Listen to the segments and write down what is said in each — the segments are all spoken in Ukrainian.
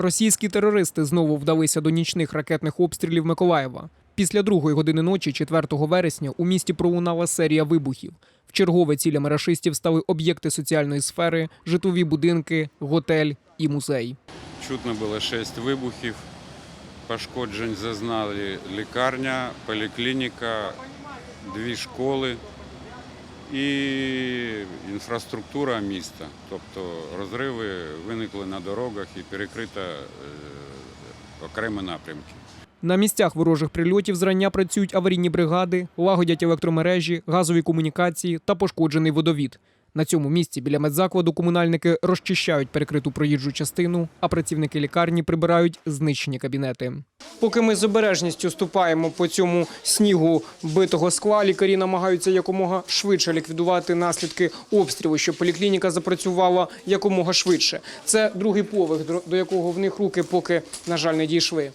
Російські терористи знову вдалися до нічних ракетних обстрілів Миколаєва. Після другої години ночі, 4 вересня, у місті пролунала серія вибухів. В чергове цілями рашистів стали об'єкти соціальної сфери, житлові будинки, готель і музей. Чутно було шість вибухів. Пошкоджень зазнали лікарня, поліклініка, дві школи і інфраструктура міста. Тобто розриви виникли на дорогах і перекрита е, окремі напрямки. На місцях ворожих прильотів зрання працюють аварійні бригади, лагодять електромережі, газові комунікації та пошкоджений водовід. На цьому місці біля медзакладу комунальники розчищають перекриту проїжджу частину, а працівники лікарні прибирають знищені кабінети. Поки ми з обережністю ступаємо по цьому снігу битого скла, лікарі намагаються якомога швидше ліквідувати наслідки обстрілу, щоб поліклініка запрацювала якомога швидше. Це другий поверх, до- до якого в них руки поки, на жаль, не дійшли.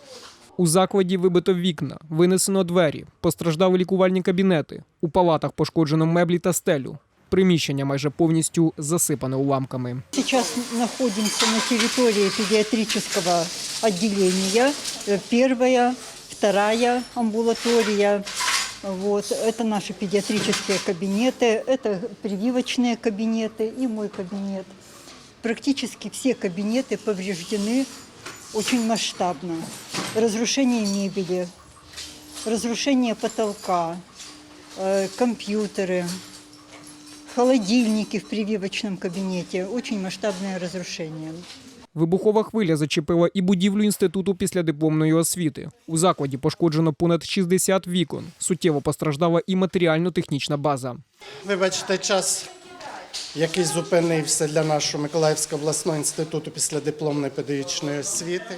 У закладі вибито вікна, винесено двері, постраждали лікувальні кабінети. У палатах пошкоджено меблі та стелю. Приміщення майже повністю засипане уламками. Сейчас находимся на территории педиатрического отделения. Э, Первая, вторая амбулатория. Вот. Это наши педиатрические кабинеты, это прививочные кабинеты и мой кабинет. Практически все кабинеты повреждены очень масштабно. Разрушение мебели, разрушение потолка, э, компьютеры, холодильники в прививочном кабинете. Очень масштабное разрушение. Вибухова хвиля зачепила і будівлю інституту післядипломної освіти. У закладі пошкоджено понад 60 вікон. Суттєво постраждала і матеріально-технічна база. Вибачте, час, який зупинився для нашого Миколаївського обласного інституту після дипломної педагогічної освіти.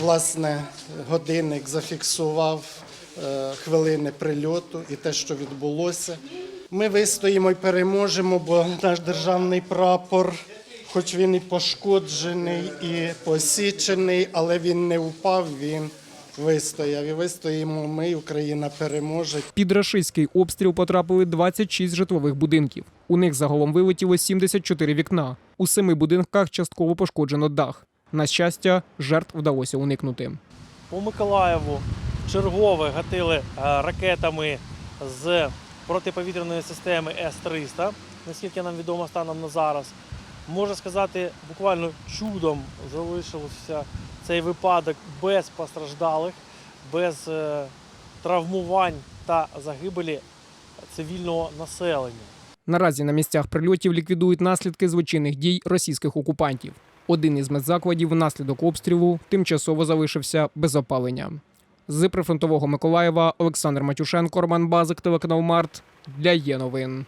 Власне, годинник зафіксував е, хвилини прильоту і те, що відбулося. Ми вистоїмо і переможемо, бо наш державний прапор, хоч він і пошкоджений, і посічений, але він не впав, він вистояв. І вистоїмо ми, і Україна переможе. Під рашистський обстріл потрапили 26 житлових будинків. У них загалом вилетіло 74 вікна. У семи будинках частково пошкоджено дах. На щастя, жертв вдалося уникнути. По Миколаєву чергове гатили е, ракетами з протиповітряної системи С-300, наскільки нам відомо станом на зараз. Можу сказати, буквально чудом залишився цей випадок без постраждалих, без е, травмувань та загибелі цивільного населення. Наразі на місцях прильотів ліквідують наслідки злочинних дій російських окупантів. Один із медзакладів внаслідок обстрілу тимчасово залишився без опалення. З прифронтового Миколаєва Олександр Матюшенко, Роман Базик, телеканал Март для є новин.